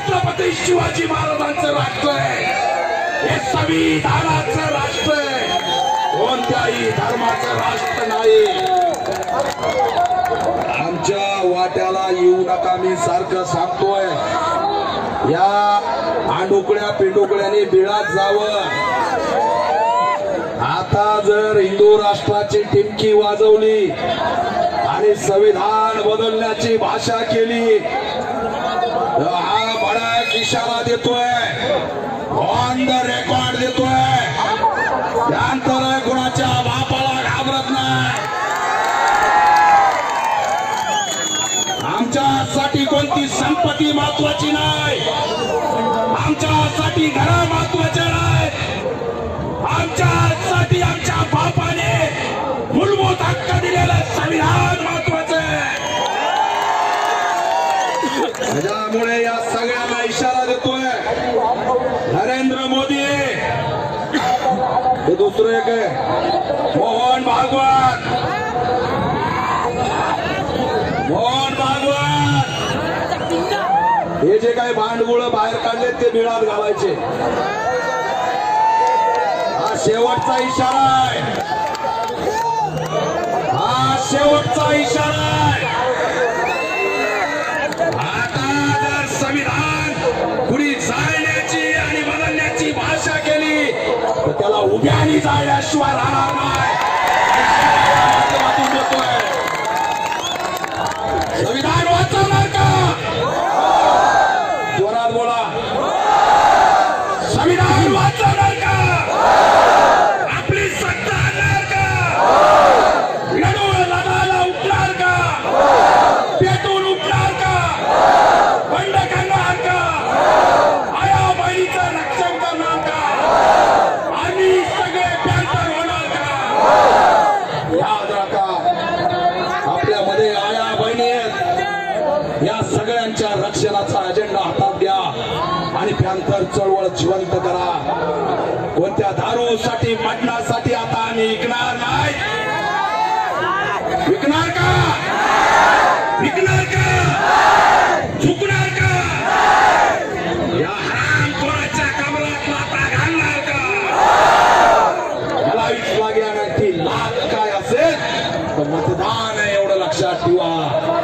छत्रपती शिवाजी महाराजांचं राष्ट्र आहे. हे संविधानाचं राष्ट्र आहे. कोणत्याही धर्माचं राष्ट्र नाही. आमच्या वाट्याला येऊ नका मी सारखं सांगतोय. या आंडोकड्या पिंडोकड्याने बिळात जावं. आता जर हिंदू राष्ट्राची टिमकी वाजवली आणि संविधान बदलण्याची भाषा केली तर हा इशारा देतोय. ऑन द रेकॉर्ड देतोय. त्यानंतर कुणाच्या बापाला घाबरत नाही. आमच्यासाठी कोणती संपत्ती महत्वाची नाही. आमच्यासाठी घरा महत्त्वाच्या नाही. आमच्यासाठी आमच्या बापाने मूलभूत हक्क दिलेलं संविधान महत्वाचं आहे. त्याच्यामुळे या सगळ्या मोदी. हे दुसरं एक आहे. मोहन भागवत. मोहन भागवत. हे जे काही भांडगुळ बाहेर काढले ते बिळात घालायचे. हा शेवटचा इशारा आहे. हा शेवटचा इशारा आहे. आता संविधान तर जाळल्याशिवाय राहणार नाही रक्षणाचा हातात घ्या आणि पॅन्थर चळवळ जिवंत करा. कोणत्या दारूसाठी मटणासाठी आता आम्ही विकणार नाही? विकणार का? विकणार का? झुकणार का? या हराम कोणाच्या लाता घालणार का? मला ती काय असेल तर मतदान आहे एवढं लक्षात ठेवा.